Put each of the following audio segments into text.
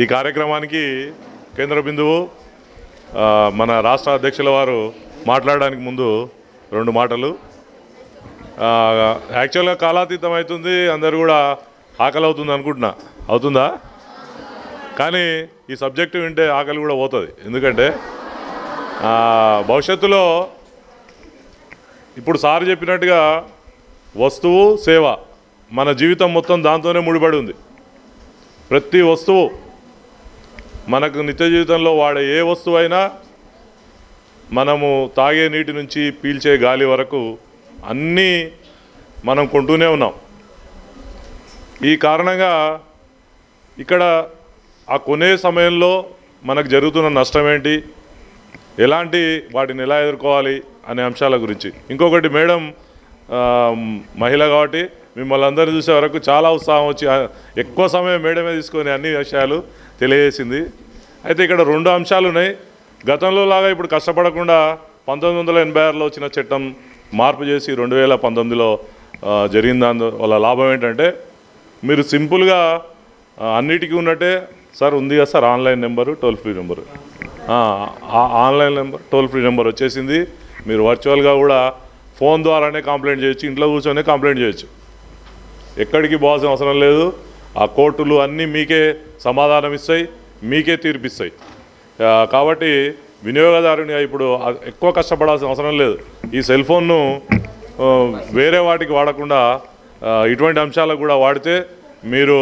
ఈ కార్యక్రమానికి కేంద్ర బిందువు మన రాష్ట్ర అధ్యక్షుల వారు మాట్లాడడానికి ముందు రెండు మాటలు. యాక్చువల్గా కాలాతీతం అవుతుంది అందరు కూడా ఆకలి అవుతుంది అనుకుంటున్నా. అవుతుందా? కానీ ఈ సబ్జెక్టు వింటే ఆకలి కూడా పోతుంది. ఎందుకంటే భవిష్యత్తులో ఇప్పుడు సార్ చెప్పినట్టుగా వస్తువు సేవ మన జీవితం మొత్తం దాంతోనే ముడిపడి ఉంది. ప్రతి వస్తువు మనకు నిత్య జీవితంలో వాడే ఏ వస్తువు అయినా మనము తాగే నీటి నుంచి పీల్చే గాలి వరకు అన్నీ మనం కొంటూనే ఉన్నాం. ఈ కారణంగా ఇక్కడ ఆ కొనే సమయంలో మనకు జరుగుతున్న నష్టం ఏంటి? ఎలాంటి వాటిని ఎలా ఎదుర్కోవాలి అనే అంశాల గురించి. ఇంకొకటి మేడం మహిళ కాబట్టి మిమ్మల్ని అందరూ చూసే వరకు చాలా ఉత్సాహం వచ్చి ఎక్కువ సమయం మేడమే తీసుకొని అన్ని విషయాలు తెలియజేసింది. అయితే ఇక్కడ రెండు అంశాలు ఉన్నాయి. గతంలో లాగా ఇప్పుడు కష్టపడకుండా పంతొమ్మిది వందల ఎనభై ఆరులో వచ్చిన చట్టం మార్పు చేసి రెండు వేల పంతొమ్మిదిలో ఆ, జరిగిన దానివల్ల లాభం ఏంటంటే మీరు సింపుల్గా అన్నిటికీ ఉన్నట్టే సార్ ఉంది కదా sir online number toll free number. ఆ, online number toll free number వచ్చేసింది. మీరు వర్చువల్గా కూడా ఫోన్ ద్వారానే కంప్లైంట్ చేయొచ్చు ఇంట్లో కూర్చొని కంప్లైంట్ చేయొచ్చు. ఎక్కడికి పోవాల్సిన అవసరం లేదు. ఆ కోర్టులు అన్నీ మీకే సమాధానం ఇస్తాయి. మీకే తీర్పిస్తాయి. కాబట్టి వినియోగదారుని ఇప్పుడు ఎక్కువ కష్టపడాల్సిన అవసరం లేదు. ఈ సెల్ ఫోన్ను వేరే వాటికి వాడకుండా ఇటువంటి అంశాలకు కూడా వాడితే మీరు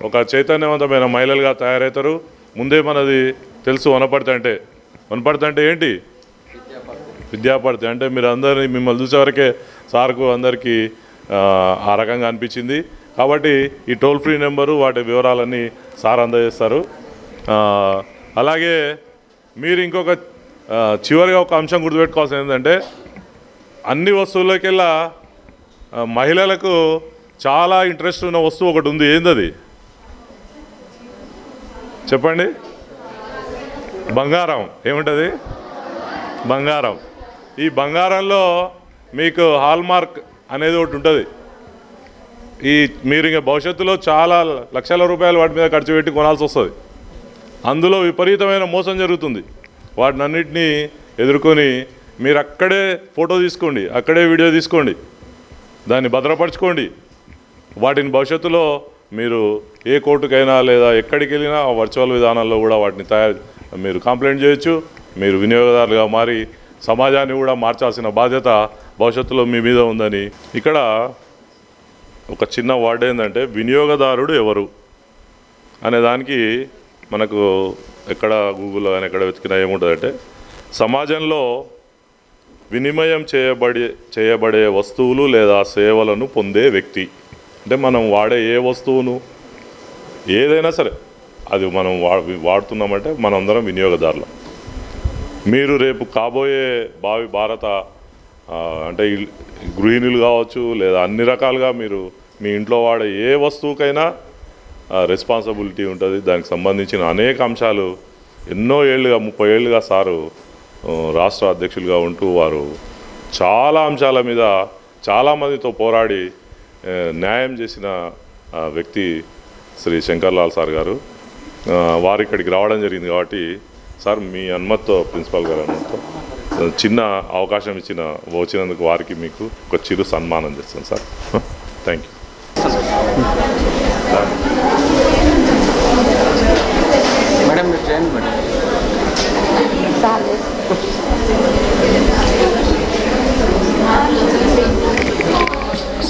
ఒక చైతన్యవంతమైన మహిళలుగా తయారవుతారు. ముందే మనది తెలుసు వనపడితే అంటే. వనపడితే అంటే ఏంటి? విద్యాపడితే అంటే మీరు అందరినీ మిమ్మల్ని చూసేవరకే సార్కు అందరికీ ఆ, రకంగా అనిపించింది. కాబట్టి ఈ టోల్ ఫ్రీ నెంబరు వాటి వివరాలన్నీ సార్ అందజేస్తారు. అలాగే మీరు ఇంకొక చివరిగా ఒక అంశం గుర్తుపెట్టుకోవాల్సింది ఏంటంటే అన్ని వస్తువులకెల్లా మహిళలకు చాలా ఇంట్రెస్ట్ ఉన్న వస్తువు ఒకటి ఉంది. ఏందది? చెప్పండి. బంగారం. ఏముంటుంది? బంగారం. ఈ బంగారంలో మీకు హాల్మార్క్ అనేది ఒకటి ఉంటుంది. ఈ మీరు ఇంకా భవిష్యత్తులో చాలా లక్షల రూపాయలు వాటి మీద ఖర్చు పెట్టి కొనాల్సి వస్తుంది. అందులో విపరీతమైన మోసం జరుగుతుంది. వాటినన్నిటినీ ఎదుర్కొని మీరు అక్కడే ఫోటో తీసుకోండి అక్కడే వీడియో తీసుకోండి దాన్ని భద్రపరచుకోండి. వాటిని భవిష్యత్తులో మీరు ఏ కోర్టుకైనా లేదా ఎక్కడికి వెళ్ళినా ఆ వర్చువల్ విధానాల్లో కూడా వాటిని తయారు మీరు కంప్లైంట్ చేయొచ్చు మీరు వినియోగదారులుగా మారి సమాజాన్ని కూడా మార్చాల్సిన బాధ్యత భవిష్యత్తులో మీ మీద ఉందని. ఇక్కడ ఒక చిన్న వార్డు ఏంటంటే వినియోగదారుడు ఎవరు? అనే దానికి మనకు ఎక్కడ గూగుల్లో కానీ ఎక్కడ వెతికినా ఏముంటుందంటే సమాజంలో వినిమయం చేయబడే చేయబడే వస్తువులు లేదా సేవలను పొందే వ్యక్తి. అంటే మనం వాడే ఏ వస్తువును ఏదైనా సరే అది మనం వా వాడుతున్నామంటే మనందరం వినియోగదారులం. మీరు రేపు కాబోయే భావి భారత అంటే గృహిణులు కావచ్చు లేదా అన్ని రకాలుగా మీరు మీ ఇంట్లో వాడే ఏ వస్తువుకైనా రెస్పాన్సిబిలిటీ ఉంటుంది. దానికి సంబంధించిన అనేక అంశాలు ఎన్నో ఏళ్ళుగా ముప్పై ఏళ్ళుగా సారు రాష్ట్ర అధ్యక్షులుగా ఉంటూ వారు చాలా అంశాల మీద చాలామందితో పోరాడి న్యాయం చేసిన వ్యక్తి శ్రీ శంకర్లాల్ సార్ గారు. వారు ఇక్కడికి రావడం జరిగింది కాబట్టి సార్ మీ అనుమతితో ప్రిన్సిపాల్ గారి అనుమతితో చిన్న అవకాశం ఇచ్చిన వచ్చినందుకు వారికి మీకు ఒక చిరు సన్మానం చేస్తాను సార్. థ్యాంక్ యూ ट्रेन మీరు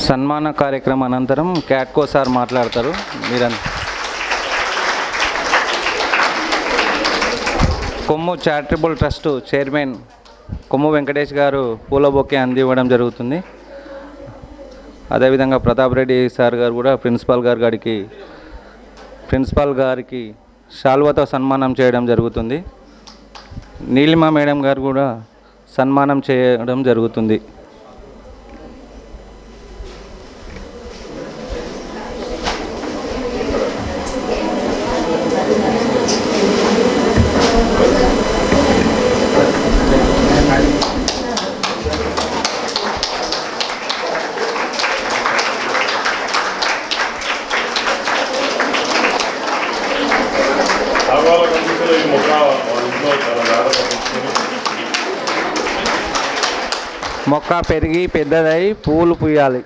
సన్మాన కార్యక్రమం అనంతరం క్యాట్కో సార్ మాట్లాడతారు. మీరంత Kommu charitable trust chairman Kommu Venkatesh garu పూల బొకే అందివ్వడం జరుగుతుంది. అదేవిధంగా ప్రతాప్ రెడ్డి సార్ గారు కూడా ప్రిన్సిపాల్ గారు గారికి ప్రిన్సిపాల్ గారికి శాల్వతో సన్మానం చేయడం జరుగుతుంది. నీలిమ మేడం గారు కూడా సన్మానం చేయడం జరుగుతుంది. వాళ్ళ కనిపించే ఈ మొక్క ఇంట్లో చాలా మొక్క పెరిగి పెద్దదై పువ్వులు పూయాలి